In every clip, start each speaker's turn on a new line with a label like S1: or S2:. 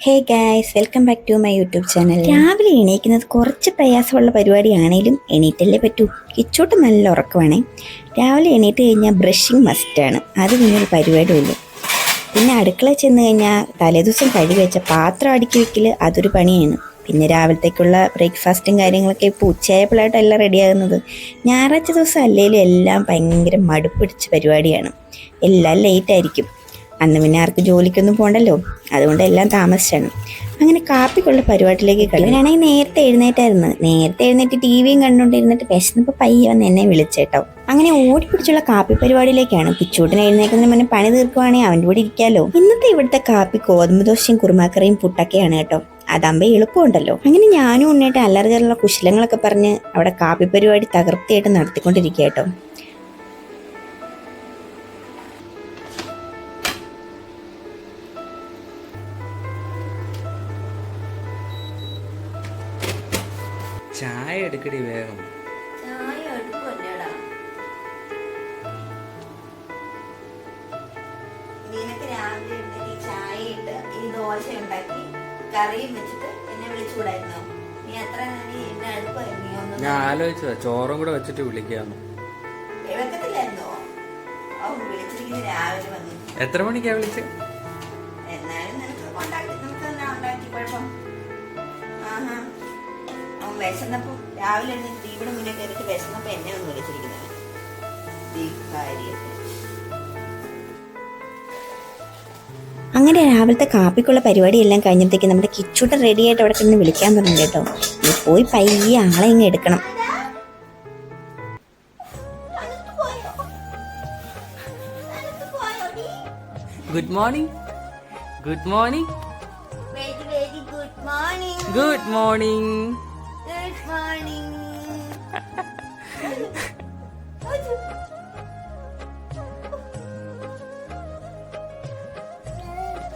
S1: Hey guys welcome back to my YouTube channel രാവിലെ എണീക്കുന്നത് കുറച്ച് പ്രയാസമുള്ള പരിപാടിയാണേലും എണീറ്റല്ലേ പറ്റൂ. കിച്ചോട്ട് നല്ല ഉറക്കമാണേ. രാവിലെ എണീറ്റ് കഴിഞ്ഞാൽ ബ്രഷിങ് മസ്റ്റാണ് അത് പിന്നെ ഒരു പരിപാടിയുള്ളൂ. പിന്നെ അടുക്കള ചെന്ന് കഴിഞ്ഞാൽ തലേദിവസം കഴുകി വെച്ച പാത്രം അടുക്കി വെക്കൽ അതൊരു പണിയാണ്. പിന്നെ രാവിലത്തേക്കുള്ള ബ്രേക്ക്ഫാസ്റ്റും കാര്യങ്ങളൊക്കെ ഇപ്പോൾ ഉച്ചയായപ്പോഴായിട്ട് എല്ലാം റെഡിയാകുന്നത്. ഞായറാഴ്ച ദിവസം അല്ലെങ്കിലും എല്ലാം ഭയങ്കര മടുപ്പിടിച്ച പരിപാടിയാണ്. എല്ലാം ലേറ്റ് ആയിരിക്കും. അന്ന് പിന്നെ ആർക്ക് ജോലിക്കൊന്നും പോകണ്ടല്ലോ അതുകൊണ്ട് എല്ലാം താമസിച്ചാണ്. അങ്ങനെ കാപ്പിക്കുള്ള പരിപാടിയിലേക്ക് കളിവനാണെങ്കിൽ നേരത്തെ എഴുന്നേറ്റായിരുന്നു. നേരത്തെ എഴുന്നേറ്റ് ടി വിയും കണ്ടുകൊണ്ടിരുന്നിട്ട് വിശന്നപ്പോൾ പയ്യെ വന്ന് എന്നെ വിളിച്ചേട്ടോ അങ്ങനെ ഓടിപ്പിടിച്ചുള്ള കാപ്പി പരിപാടിയിലേക്കാണ് പിച്ചൂട്ടിന് എഴുന്നേക്കുന്നതിന് മുന്നേ പണി തീർക്കുവാണെങ്കിൽ അവന്റെ കൂടെ ഇരിക്കാമല്ലോ ഇന്നത്തെ ഇവിടുത്തെ കാപ്പി ഗോതമ്പ് ദോശയും കുറുമാക്കറിയും പുട്ടൊക്കെയാണ് കേട്ടോ. അതാകുമ്പോൾ എളുപ്പമുണ്ടല്ലോ. അങ്ങനെ ഞാനും ഉണ്ണിയിട്ട് അല്ലറചിലുള്ള കുശലങ്ങളൊക്കെ പറഞ്ഞ് അവിടെ കാപ്പി പരിപാടി തകർത്തിയായിട്ട് നടത്തിക്കൊണ്ടിരിക്കുക കേട്ടോ
S2: ചായ എടുക്കടി വേഗം.
S1: ചായ നിനക്ക് രാവിലെ ഈ ചായ ഇട്ട് ഈ ദോശ ഉണ്ടാക്കി കറിയും വെച്ചിട്ട് എന്നെ വിളിച്ചുകൂടായിരുന്നോ? നീ അത്ര നീ എന്നെ അടുപ്പായിരുന്നു നീ ഒന്നും
S2: ഞാൻ ആലോചിച്ചതാ ചോറും കൂടെ വെച്ചിട്ട് വിളിക്കാന്ന്.
S1: വെക്കത്തില്ലായിരുന്നോ രാവിലെ വന്നു.
S2: എത്ര മണിക്കാ വിളിച്ച്?
S1: വിശന്നപ്പോ രാവിലെ എഴുന്നേറ്റ് ദീപിയുടെ മുന്നേ കയറിയിട്ട് വിശന്നപ്പോ എന്നെ ഒന്ന് വിളിച്ചിരിക്കുന്നത്. അങ്ങനെ രാവിലത്തെ കാപ്പിക്കുള്ള പരിപാടിയെല്ലാം കഴിഞ്ഞപ്പോഴത്തേക്ക് നമ്മുടെ കിച്ചൂട്ടൻ റെഡി ആയിട്ട് അവിടെ കിടന്ന് വിളിക്കാൻ തുടങ്ങി കേട്ടോ. പോയി പയ്യെ ആളെ ഇങ്ങ് എടുക്കണം.
S2: Good morning good morning
S1: good morning
S2: good morning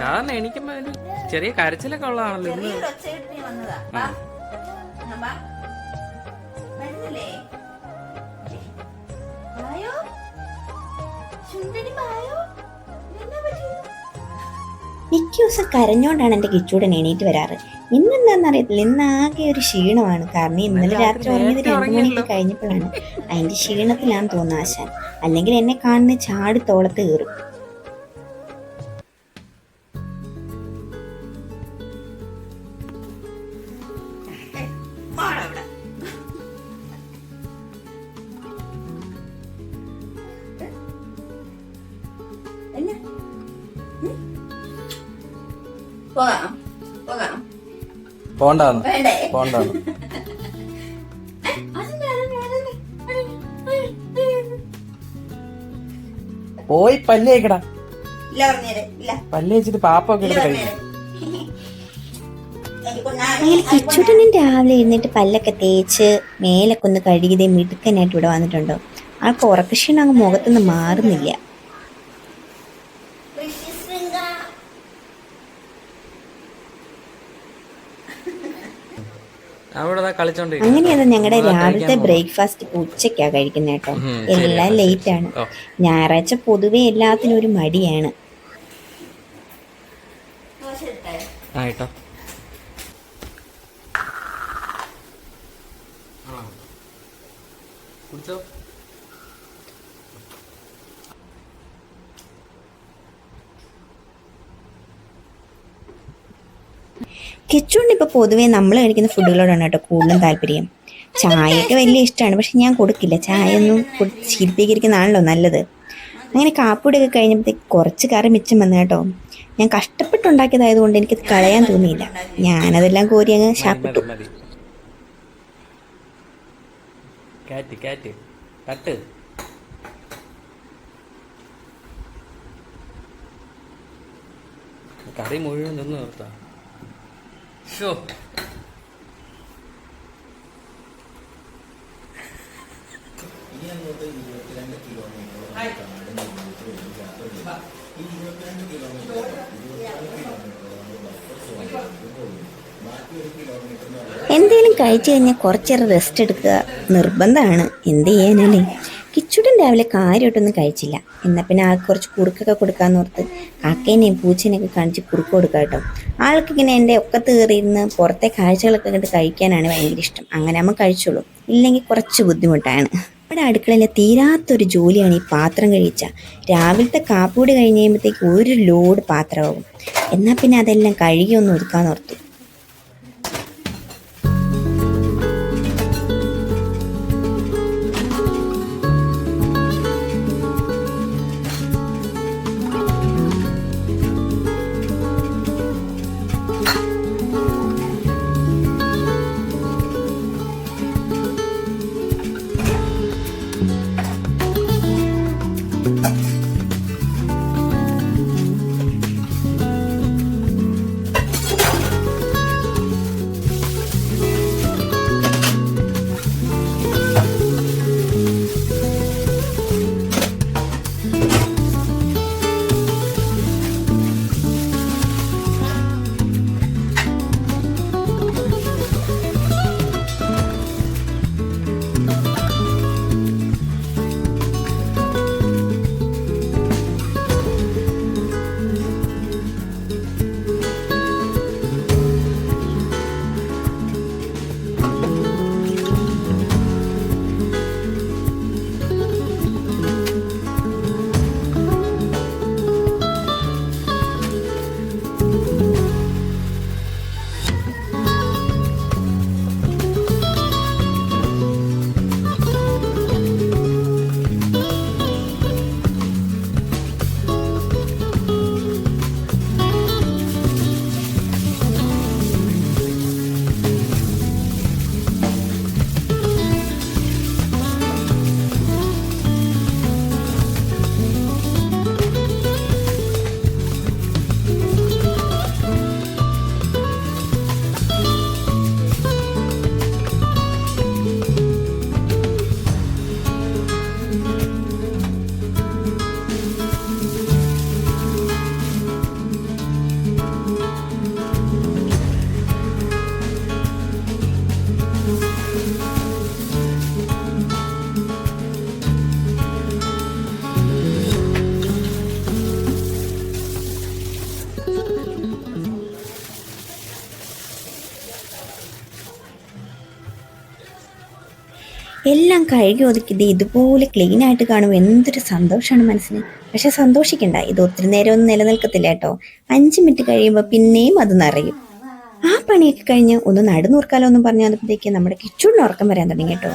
S2: കാരണം എനിക്ക് ഒരു ചെറിയ കരച്ചിലൊക്കെ ഉള്ളതാണല്ലോ ഇന്ന്?
S1: മിക്ക ദിവസം കരഞ്ഞോണ്ടാണ് എന്റെ കിച്ചൂടൻ എണീറ്റ് വരാറ്. ഇന്നെന്താന്ന് അറിയത്തില്ല ഇന്ന് ആകെ ഒരു ക്ഷീണമാണ്. കാരണം ഇന്നലെ രാത്രി ഉറങ്ങിയത് രണ്ടു മണിക്ക് കഴിഞ്ഞപ്പോഴാണ്. അതിന്റെ ക്ഷീണത്തിലാണ് തോന്നുന്നത് ആശാൻ. അല്ലെങ്കിൽ എന്നെ കാണുന്ന ചാടി തോളത്ത് കയറും. പോകാം.
S2: പോണ്ടാന്ന്. പോണ്ടാന്ന്. പോയി പല്ലേക്കടാ
S1: ഇല്ല പറഞ്ഞേരെ. ഇല്ല.
S2: പല്ല് വെച്ചിട്ട് പാപ്പൊക്കെ എടുത്ത് കഴിക്കും
S1: അങ്ങനെ കിച്ചുട്ടനും രാവിലെ എഴുന്നേറ്റ് പല്ലൊക്കെ തേച്ച് മേലൊക്കെ ഒന്ന് കഴുകിയതേ മിടുക്കനായിട്ട് ഇവിടെ വന്നിട്ടുണ്ടോ? ആൾക്ക് ഉറക്കക്ഷീണം അങ്ങ് മുഖത്തുനിന്ന് മാറുന്നില്ല
S2: അവിടെ ദാ കളിച്ചോണ്ടിരിക്കുന്നു
S1: അങ്ങനെയാണ് ഞങ്ങളുടെ രാവിലത്തെ ബ്രേക്ക്ഫാസ്റ്റ് ഉച്ചക്കാ കഴിക്കുന്നത് കേട്ടോ. എല്ലാം ലേറ്റ് ആണ്. ഞായറാഴ്ച പൊതുവെ എല്ലാത്തിനും ഒരു മടിയാണ്.
S2: കുടിച്ചോ?
S1: കിച്ചുണ്ട് ഇപ്പോൾ പൊതുവേ നമ്മൾ കഴിക്കുന്ന ഫുഡുകളോടാണ് കേട്ടോ കൂടുതലും താല്പര്യം. ചായയൊക്കെ വലിയ ഇഷ്ടമാണ് പക്ഷെ ഞാൻ കൊടുക്കില്ല. ചായ ഒന്നും കൊടുത്ത് ശീലിപ്പിക്കുന്നതാണല്ലോ നല്ലത്. അങ്ങനെ കാപ്പുടിയൊക്കെ കഴിഞ്ഞപ്പോഴത്തേക്ക് കുറച്ച് കറി മിച്ചം വന്നു കേട്ടോ. ഞാൻ കഷ്ടപ്പെട്ടുണ്ടാക്കിയതായതുകൊണ്ട് എനിക്ക് കളയാൻ തോന്നിയില്ല. ഞാനതെല്ലാം കോരി അങ്ങ് ശാപ്പിട്ടു.
S2: കാറ്റ് കാറ്റ്. കറി മുഴുവൻ നിന്ന് നിർത്താം ഷോ
S1: എന്തെങ്കിലും കഴിച്ചു കഴിഞ്ഞാൽ കുറച്ചേറെ റെസ്റ്റ് എടുക്കുക. നിർബന്ധമാണ്. എന്ത് ചെയ്യാനല്ലേ രാവിലെ കാര്യമായിട്ടൊന്നും കഴിച്ചില്ല. എന്നാൽ പിന്നെ ആൾക്ക് കുറച്ച് കുറുക്കൊക്കെ കൊടുക്കാമെന്ന് ഓർത്ത് കാക്കേനെയും പൂച്ചേനെയൊക്കെ കാണിച്ച് കുറുക്ക് കൊടുക്കാം കേട്ടോ. ആൾക്ക് ഇങ്ങനെ എന്റെ ഒക്കെ കയറിയിരുന്ന് പുറത്തെ കാഴ്ചകളൊക്കെ കണ്ട് കഴിക്കാനാണ് ഭയങ്കര ഇഷ്ടം. അങ്ങനെ നമ്മൾ കഴിച്ചോളൂ. ഇല്ലെങ്കിൽ കുറച്ച് ബുദ്ധിമുട്ടാണ്. നമ്മുടെ അടുക്കളയിലെ തീരാത്തൊരു ജോലിയാണ് ഈ പാത്രം കഴിച്ച. രാവിലത്തെ കാപ്പൂടി കഴിഞ്ഞ് കഴിയുമ്പോഴത്തേക്ക് ഒരു ലോഡ് പാത്രമാകും എന്നാൽ പിന്നെ അതെല്ലാം കഴുകി ഒന്ന് ഒതുക്കാന്ന് ഓർത്തു എല്ലാം കഴുകി ഒതുക്കി ഇത് ഇതുപോലെ ക്ലീൻ ആയിട്ട് കാണും എന്തൊരു സന്തോഷമാണ് മനസ്സിന്. പക്ഷെ സന്തോഷിക്കണ്ട ഇത് ഒത്തിരി നേരം ഒന്നും നിലനിൽക്കത്തില്ല കേട്ടോ. അഞ്ച് മിനിറ്റ് കഴിയുമ്പോൾ പിന്നെയും അത് നിറയും. ആ പണിയൊക്കെ കഴിഞ്ഞ് ഒന്ന് നടുനൂർക്കാലോ എന്ന് പറഞ്ഞു വന്നപ്പോഴത്തേക്ക് നമ്മുടെ കിച്ചൂടിന് ഉറക്കം വരാൻ തുടങ്ങി കേട്ടോ.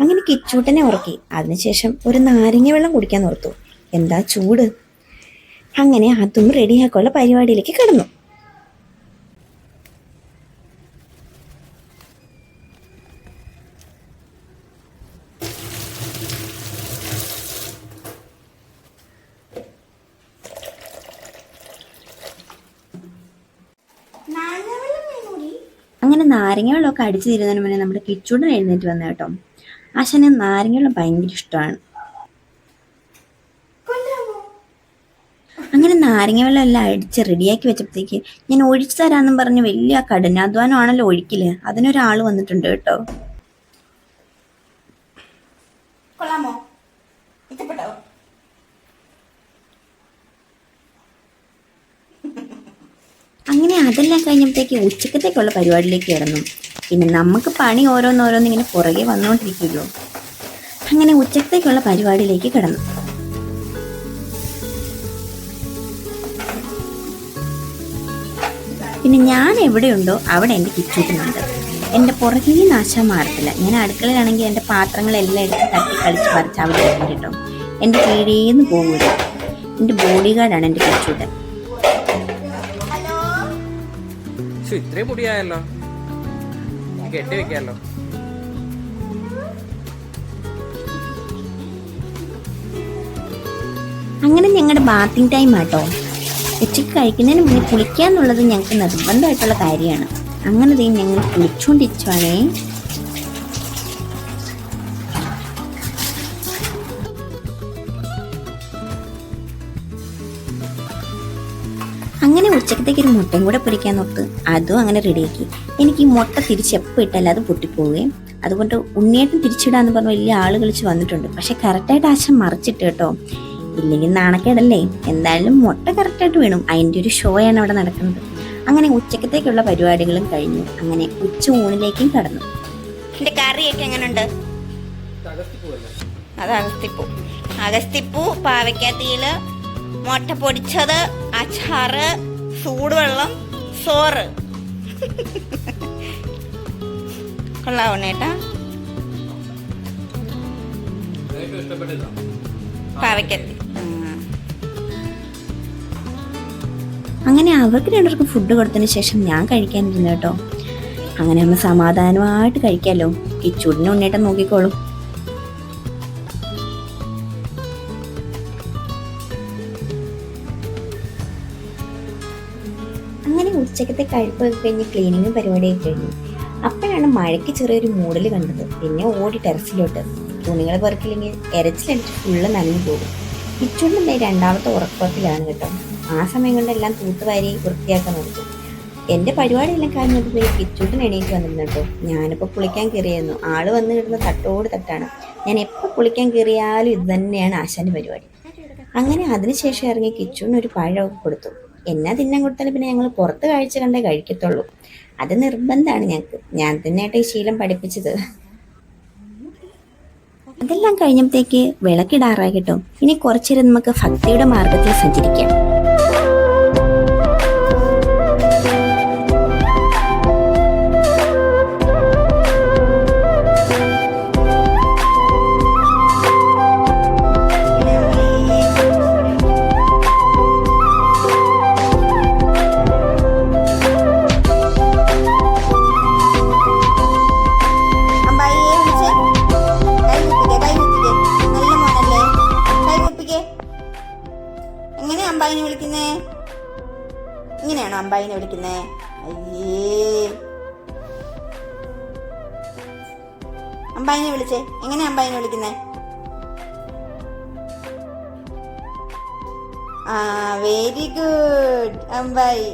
S1: അങ്ങനെ കിച്ചൂട്ടനെ ഉറക്കി. അതിനുശേഷം ഒരു നാരങ്ങ വെള്ളം കുടിക്കാൻ ഓർത്തു. എന്താ ചൂട്? അങ്ങനെ അതും റെഡിയാക്കാനുള്ള പരിപാടിയിലേക്ക് കടന്നു. അങ്ങനെ നാരങ്ങ വെള്ളമൊക്കെ അടിച്ചു തരുന്നതിന് മുന്നേ നമ്മുടെ കിച്ചൂടൻ എഴുന്നേറ്റ് വന്ന കേട്ടോ. ആശാന് നാരങ്ങ വെള്ളം ഭയങ്കര ഇഷ്ടമാണ്. അങ്ങനെ നാരങ്ങ വെള്ളം എല്ലാം അടിച്ച് റെഡിയാക്കി വെച്ചപ്പോഴത്തേക്ക് ഞാൻ ഒഴിച്ചു തരാമെന്നും പറഞ്ഞ് വലിയ കഠിനാധ്വാനമാണല്ലോ ഒഴിക്കൽ. അതിനൊരാൾ വന്നിട്ടുണ്ട് കേട്ടോ.
S3: കൊള്ളാമോ?
S1: അങ്ങനെ അതെല്ലാം കഴിഞ്ഞപ്പോഴത്തേക്ക് ഉച്ചക്കത്തേക്കുള്ള പരിപാടിയിലേക്ക് കിടന്നു. പിന്നെ നമുക്ക് പണി ഓരോന്നോരോന്ന് ഇങ്ങനെ പുറകെ വന്നുകൊണ്ടിരിക്കുമല്ലോ അങ്ങനെ ഉച്ചക്കത്തേക്കുള്ള പരിപാടിയിലേക്ക് കിടന്നു. പിന്നെ ഞാൻ എവിടെയുണ്ടോ അവിടെ എന്റെ കിച്ചൂട്ടുന്നുണ്ട് എന്റെ പുറകിൽ നാശം മാറത്തില്ല. ഞാൻ അടുക്കളയിലാണെങ്കിൽ എന്റെ പാത്രങ്ങളെല്ലാം എടുത്ത് തട്ടി കളിച്ച് പറിച്ച് അവിടെ കിട്ടും. എന്റെ കീഴേന്ന് പോകില്ല എന്റെ ബോഡി ഗാർഡാണ് എന്റെ കിച്ചൂട്ടൻ
S2: പക്ഷെ ഇത്രയും മുടിയായല്ലോ കെട്ടി വെക്കാലോ.
S1: അങ്ങനെ ഞങ്ങളുടെ ബാത്തിങ് ടൈം ആട്ടോ. ഉച്ചയ്ക്ക് കഴിക്കുന്നതിന് മുന്നേ കുളിക്കുക എന്നുള്ളത് ഞങ്ങൾക്ക് നിർബന്ധമായിട്ടുള്ള കാര്യമാണ്. അങ്ങനെ ഞങ്ങൾ കുളിച്ചുകൊണ്ടിരിക്കുവാണേ ഉച്ചക്കത്തേക്ക് ഒരു മുട്ടയും കൂടെ പൊരിക്കാൻ നോക്ക്. അതും അങ്ങനെ റെഡിയാക്കി എനിക്ക് ഈ മുട്ട തിരിച്ച് എപ്പോൾ ഇട്ടാലും അത് പൊട്ടിപ്പോവുകയും അതുകൊണ്ട് ഉണ്ണിയേട്ടൻ തിരിച്ചിടാന്ന് പറഞ്ഞ് വലിയ ആൾ കളിച്ച് വന്നിട്ടുണ്ട്. പക്ഷെ കറക്റ്റായിട്ട് ആശം മറിച്ചിട്ട് കേട്ടോ. ഇല്ലെങ്കിൽ നാണക്കേടല്ലേ? എന്തായാലും മുട്ട കറക്റ്റായിട്ട് വീണും. അതിന്റെ ഒരു ഷോയാണ് അവിടെ നടക്കുന്നത്. അങ്ങനെ ഉച്ചക്കത്തേക്കുള്ള പരിപാടികളും കഴിഞ്ഞു. അങ്ങനെ ഉച്ച ഊണിലേക്കും കടന്നു.
S3: എന്റെ കറിയൊക്കെ എങ്ങനെയുണ്ട് അത് അഗസ്തിപ്പൂ. അഗസ്തിപ്പൂ പാവയ്ക്കാത്തിയിൽ മുട്ട പൊടിച്ചത് അച്ചാറ് ചൂടുവെള്ളം സോറ്. കൊള്ളാവണ നേട്ടാ പാവയ്ക്കാത്തി.
S1: അങ്ങനെ അവർക്ക് രണ്ടുപേർക്കും ഫുഡ് കൊടുത്തതിന് ശേഷം ഞാൻ കഴിക്കാനിരുന്നു കേട്ടോ. അങ്ങനെ നമ്മൾ സമാധാനമായിട്ട് കഴിക്കാമല്ലോ ഈ ചുടിനെ ഉണ്ണേട്ടം നോക്കിക്കോളും. ഉച്ചക്കത്തെ കഴിപ്പൊക്കെ കഴിഞ്ഞ് ക്ലീനിങ്ങും പരിപാടിയൊക്കെ കഴിഞ്ഞു. അപ്പോഴാണ് മഴയ്ക്ക് ചെറിയൊരു മൂടൽ കണ്ടത്. പിന്നെ ഓടി ടെറസിലോട്ട്. തുണികൾ പെറുക്കില്ലെങ്കിൽ എരച്ചിലടിച്ച് ഫുള്ള് നനഞ്ഞു പോകും. കിച്ചൂടിന്റെ രണ്ടാമത്തെ ഉറക്കത്തിലാണ് കേട്ടോ. ആ സമയം കൊണ്ടെല്ലാം തൂത്തുവാരി വൃത്തിയാക്കാൻ നോക്കും. എന്റെ പരിപാടിയെല്ലാം കഴിഞ്ഞപ്പോഴേ കിച്ചൂട്ടിന് എണീറ്റ് വന്നിരുന്നു കേട്ടോ. ഞാനിപ്പോൾ കുളിക്കാൻ കയറിയായിരുന്നു. ആൾ വന്നു കിടന്ന തട്ടോട് തട്ടാണ്. ഞാൻ എപ്പോൾ കുളിക്കാൻ കയറിയാലും ഇത് തന്നെയാണ് ആശാന്റെ പരിപാടി. അങ്ങനെ അതിനുശേഷം ഇറങ്ങി കിച്ചൂണിന് ഒരു പഴമൊക്കെ കൊടുത്തു. എന്നാ തിന്നാൻ കൊടുത്താലും പിന്നെ ഞങ്ങൾ പുറത്ത് കാഴ്ച കണ്ടേ കഴിക്കത്തുള്ളൂ. അത് നിർബന്ധമാണ് ഞങ്ങൾക്ക് ഞാൻ തന്നെയായിട്ട് ഈ ശീലം പഠിപ്പിച്ചത്. അതെല്ലാം കഴിഞ്ഞപ്പോഴത്തേക്ക് വിളക്കിടാറായി കേട്ടോ. ഇനി കുറച്ചേരം നമുക്ക് ഭക്തിയുടെ മാർഗത്തിൽ സഞ്ചരിക്കാം.
S3: അമ്പായിനെ വിളിച്ചേ. എങ്ങനെ അമ്പായിനെ വിളിക്കുന്നേ? ആ വെരി ഗുഡ് അമ്പായി.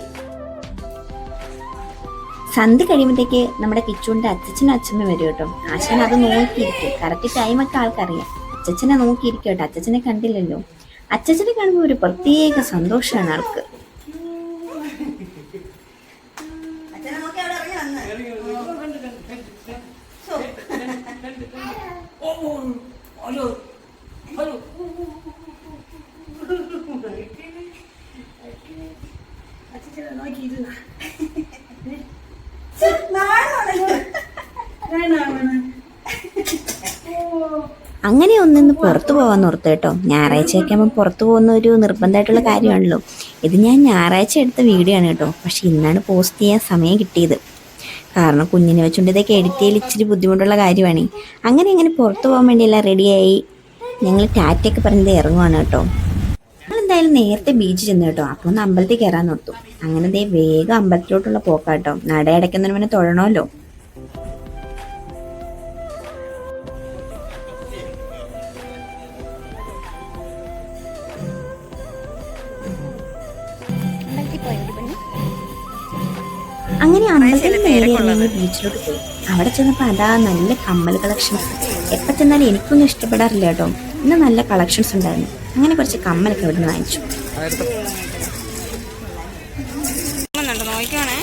S1: സന്ധ്യ കഴിയുമ്പോഴത്തേക്ക് നമ്മുടെ കിച്ചുണ്ട് അച്ഛനും അച്ഛനും വരും കേട്ടോ. ആശാൻ അത് നോക്കിയിരിക്കും. കറക്റ്റ് ടൈമൊക്കെ ആൾക്കറിയാം. അച്ഛനെ നോക്കിയിരിക്കും കേട്ടോ. അച്ഛനെ കണ്ടില്ലല്ലോ. അച്ഛനെ കാണുമ്പോൾ ഒരു പ്രത്യേക സന്തോഷമാണ് ആൾക്ക്
S3: അച്ഛനെ നോക്കി അവിടെ ഇറങ്ങി വന്ന് സോ.
S1: അങ്ങനെ ഒന്നിന്ന് പുറത്തു പോകാൻ ഓർത്ത് കേട്ടോ. ഞായറാഴ്ചയൊക്കെ ആകുമ്പോൾ പുറത്തു പോകുന്ന ഒരു നിർബന്ധമായിട്ടുള്ള കാര്യമാണല്ലോ. ഇത് ഞാൻ ഞായറാഴ്ച എടുത്ത വീഡിയോ ആണ് കേട്ടോ. പക്ഷെ ഇന്നാണ് പോസ്റ്റ് ചെയ്യാൻ സമയം കിട്ടിയത്. കാരണം കുഞ്ഞിനെ വെച്ചുകൊണ്ട് ഇതൊക്കെ എഡിറ്റ് ചെയ്യൽ ഇച്ചിരി ബുദ്ധിമുട്ടുള്ള കാര്യമാണ്. അങ്ങനെ അങ്ങനെ പുറത്തു പോകാൻ വേണ്ടിയെല്ലാം റെഡിയായി ഞങ്ങൾ ടാറ്റയൊക്കെ പറഞ്ഞത് ഇറങ്ങുവാണ് കേട്ടോ. ഞങ്ങളെന്തായാലും നേരത്തെ ബീച്ച് ചെന്ന് കേട്ടോ. അപ്പൊ ഒന്ന് അമ്പലത്തിൽ കയറാൻ നോർത്തു അങ്ങനെ ദേ വേഗം അമ്പലത്തിലോട്ടുള്ള പോക്കാട്ടോ നട മുന്നേ തൊഴണമല്ലോ. അങ്ങനെ അമ്പലത്തിൽ നേരെ ഇറങ്ങി ബീച്ചിലോട്ട് പോയി. അവിടെ ചെന്നപ്പോൾ അതാ നല്ല കമ്മൽ കളക്ഷൻസ് എപ്പോൾ ചെന്നാലും എനിക്കൊന്നും ഇഷ്ടപ്പെടാറില്ല കേട്ടോ. ഇന്ന് നല്ല കളക്ഷൻസ് ഉണ്ടായിരുന്നു. അങ്ങനെ കുറച്ച് കമ്മലൊക്കെ ഇവിടെ നിന്ന് വാങ്ങിച്ചു
S3: നോക്കണേ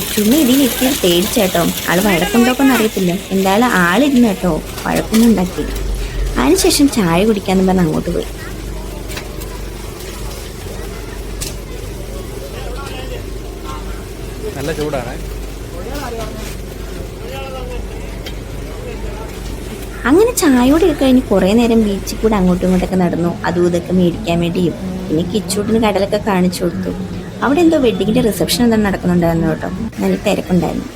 S1: ഇച്ചുമ്മ ഇതിന് ഇത്തിരി പേടിച്ചേട്ടോ ആൾ വഴക്കുണ്ടോക്കൊന്നും അറിയത്തില്ല. എന്തായാലും ആളിരുന്ന് കേട്ടോ വഴക്കൊന്നും ഉണ്ടാക്കിയില്ല. അതിനുശേഷം ചായ കുടിക്കാന്ന് പറഞ്ഞ് അങ്ങോട്ട് പോയി.
S2: ചൂടാണ്.
S1: അങ്ങനെ ചായയോടെ കഴിഞ്ഞ് കുറേ നേരം ബീച്ചിൽ കൂടെ അങ്ങോട്ടും ഇങ്ങോട്ടൊക്കെ നടന്നു. അതും ഇതൊക്കെ മേടിക്കാൻ വേണ്ടിയും പിന്നെ കിച്ചൂട്ടിന് കടലൊക്കെ കാണിച്ചു കൊടുത്തു. അവിടെ എന്തോ വെഡിങ്ങിന്റെ റിസപ്ഷൻ എന്തോ നടക്കുന്നുണ്ടായിരുന്നു കേട്ടോ. നല്ല തിരക്കുണ്ടായിരുന്നു.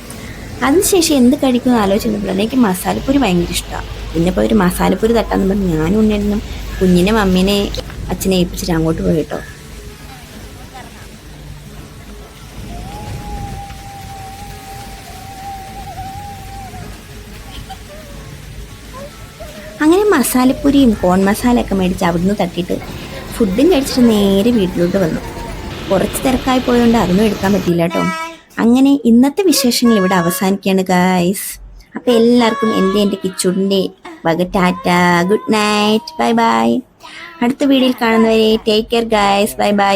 S1: അതിനുശേഷം എന്ത് കഴിക്കുമെന്ന് ആലോചിച്ചപ്പോഴാണ് എനിക്ക് മസാലപ്പൂരി ഭയങ്കര ഇഷ്ടമാണ് പിന്നെ ഇപ്പോൾ ഒരു മസാലപ്പൂരി തട്ടാന്ന് പറഞ്ഞ് ഞാനും ഉണ്ണിനും കുഞ്ഞിനെ മമ്മീനെ അച്ഛനെ ഏൽപ്പിച്ചിട്ട് അങ്ങോട്ട് പോയി കേട്ടോ. മസാലപ്പൂരിയും കോൺ മസാലയൊക്കെ മേടിച്ച് അവിടുന്ന് തട്ടിയിട്ട് ഫുഡും കഴിച്ചിട്ട് നേരെ വീട്ടിലോട്ട് വന്നു. കുറച്ച് തിരക്കായി പോയതുകൊണ്ട് അതൊന്നും എടുക്കാൻ പറ്റിയില്ല കേട്ടോ. അങ്ങനെ ഇന്നത്തെ വിശേഷങ്ങൾ ഇവിടെ അവസാനിക്കുകയാണ് ഗായ്സ് അപ്പോൾ എല്ലാവർക്കും എന്റെ എന്റെ കിച്ചുടിന്റെ വക Tata. Good night bye bye അടുത്ത വീഡിയോയിൽ കാണുന്നവരെ take care guys bye bye